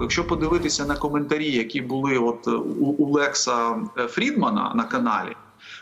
Якщо подивитися на коментарі, які були от у, у Лекса е, Фрідмана на каналі,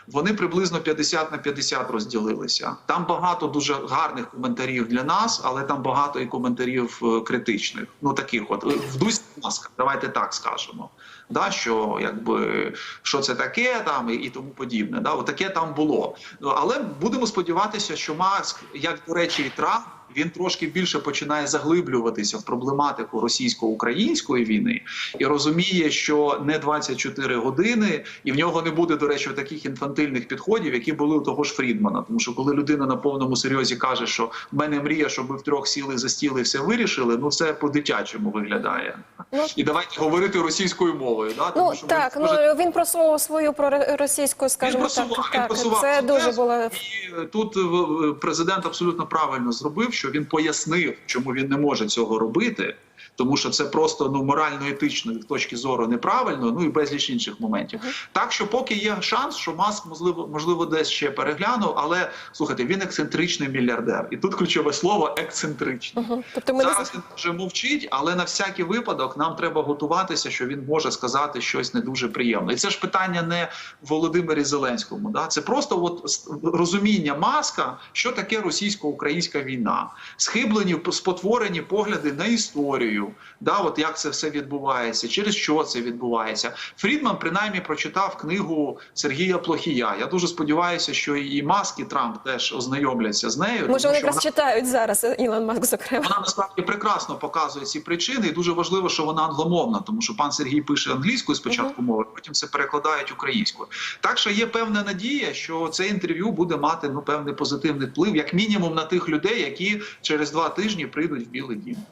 вони приблизно 50 на 50 розділилися. Там багато дуже гарних коментарів для нас, але там багато і коментарів е, критичних. Ну таких, от в дусі маска, давайте так скажемо. Да, що якби що це таке, там і, і тому подібне. Да, от таке там було. Ну, але будемо сподіватися, що Маск, як до речі, і Трамп, він трошки більше починає заглиблюватися в проблематику російсько-української війни і розуміє, що не 24 години, і в нього не буде, до речі, таких інфантильних підходів, які були у того ж Фрідмана. Тому що коли людина на повному серйозі каже, що в мене мрія, щоб ви втрьох сіли за стіл і все вирішили, ну це по-дитячому виглядає. Ну, І давайте говорити російською мовою. Да? Тому Ну що так, ви ну він просував свою проросійську, скажімо він так. просував, він так просував це дуже було І тут е, президент абсолютно правильно зробив, що він пояснив, чому він не може цього робити. Тому що це просто ну морально-етично з точки зору неправильно, ну і безліч інших моментів. Так що, поки є шанс, що Маск можливо можливо десь ще переглянув, але слухайте, він ексцентричний мільярдер, і тут ключове слово ексцентричний. Мгм. Тобто ми не Зараз він вже мовчить, але на всякий випадок нам треба готуватися, що він може сказати щось не дуже приємне. І це ж питання не Володимирі Зеленському. Да? Це просто от розуміння маска, що таке російсько-українська війна, схиблені спотворені погляди на історію. Да, от як це все відбувається, через що це відбувається. Фрідман принаймні прочитав книгу Сергія Плохія. Я дуже сподіваюся, що і Маск, і Трамп теж ознайомляться з нею. може вони якраз вона- читають зараз Ілон Маск, зокрема. вона насправді прекрасно показує ці причини, і дуже важливо, що вона англомовна, тому що пан Сергій пише англійською спочатку мови, потім це перекладають українською. Так що є певна надія, що це інтерв'ю буде мати ну певний позитивний вплив, як мінімум на тих людей, які через два тижні прийдуть в Білий Дім.